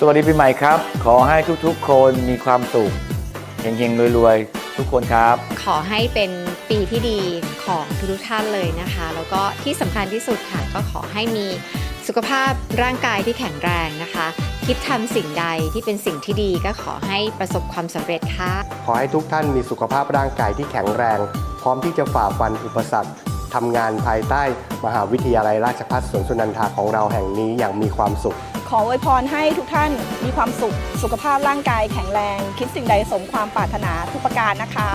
สวัสดีปีใหม่ครับ ขอให้ทุกๆ คนมีความสุขเฮงๆรวยๆ ทุกคนครับ ขอให้เป็นปีที่ดีของทุกๆท่านเลยนะคะ แล้วก็ที่สำคัญที่สุดค่ะ ก็ขอให้มีสุขภาพร่างกายที่แข็งแรงนะคะ คิดทำสิ่งใดที่เป็นสิ่งที่ดีก็ขอให้ประสบความสำเร็จค่ะ ขอให้ทุกท่านมีสุขภาพร่างกายที่แข็งแรง พร้อมที่จะฝ่าฟันอุปสรรคทำงานภายใต้มหาวิทยาลัยราชภัฏสวนสุนันทาของเราแห่งนี้อย่างมีความสุข ขออวยพรให้ทุกท่านมีความสุข สุขภาพร่างกายแข็งแรง คิดสิ่งใดสมความปรารถนาทุกประการนะคะ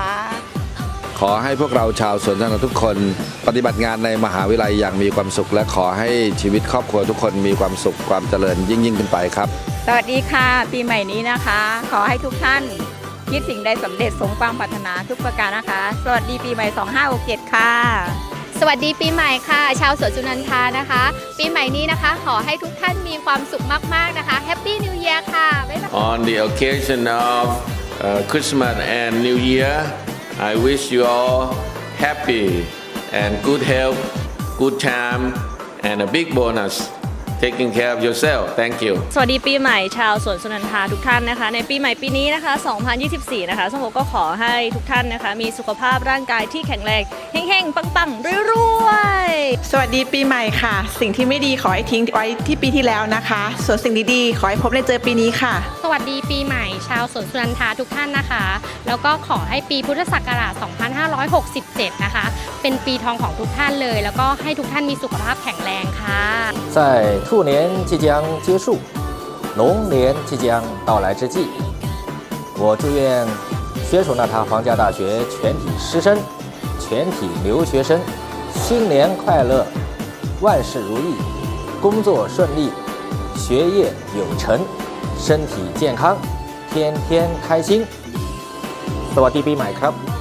ขอให้พวกเราชาวสวนสนุกทุกคน ปฏิบัติงานในมหาวิทยาลัยอย่างมีความสุข และขอให้ชีวิตครอบครัวทุกคนมีความสุขความเจริญยิ่งยิ่งขึ้นไปครับ สวัสดีค่ะ ปีใหม่นี้นะคะ ขอให้ทุกท่านคิดสิ่งใดสำเร็จสมความปรารถนาทุกประการนะคะ สวัสดีปีใหม่ 2567 ค่ะ สวัสดีปีใหม่ค่ะ ชาวสวนจุนันทานะคะ ปีใหม่นี้นะคะ ขอให้ทุกท่านมีความสุขมาก ๆ นะคะแฮปปี้นิว e ย r ค่ะบ๊ายบาย On the occasion of uh, Christmas and New Year, I wish you all happy and good health, good time, and a big bonus. Taking care of yourself. Thank you. สวัสดีปีใหม่ชาวสวนสุนันทาทุกท่านนะคะ ในปีใหม่ปีนี้นะคะ 2024 นะคะสมภก็ขอให้ทุกท่านนะคะ มีสุขภาพร่างกายที่แข็งแรงเฮ้งๆ ปังๆรวยๆ สวัสดีปีใหม่ค่ะ สิ่งที่ไม่ดีขอให้ทิ้งไว้ที่ปีที่แล้วนะคะ ส่วนสิ่งดีๆ ขอให้พบและเจอปีนี้ค่ะ สวัสดีปีใหม่ชาวสวนสุนันทาทุกท่านนะคะ แล้วก็ขอให้ปีพุทธศักราช 2567 นะคะ เป็นปีทองของทุกท่านเลย แล้วก็ให้ทุกท่านมีสุขภาพแข็งแรงค่ะ在兔年即将结束、龙年即将到来之际，我祝愿学属那塔皇家大学全体师生、全体留学生新年快乐，万事如意，工作顺利，学业有成，身体健康，天天开心。สวัสดีปีใหม่ครับ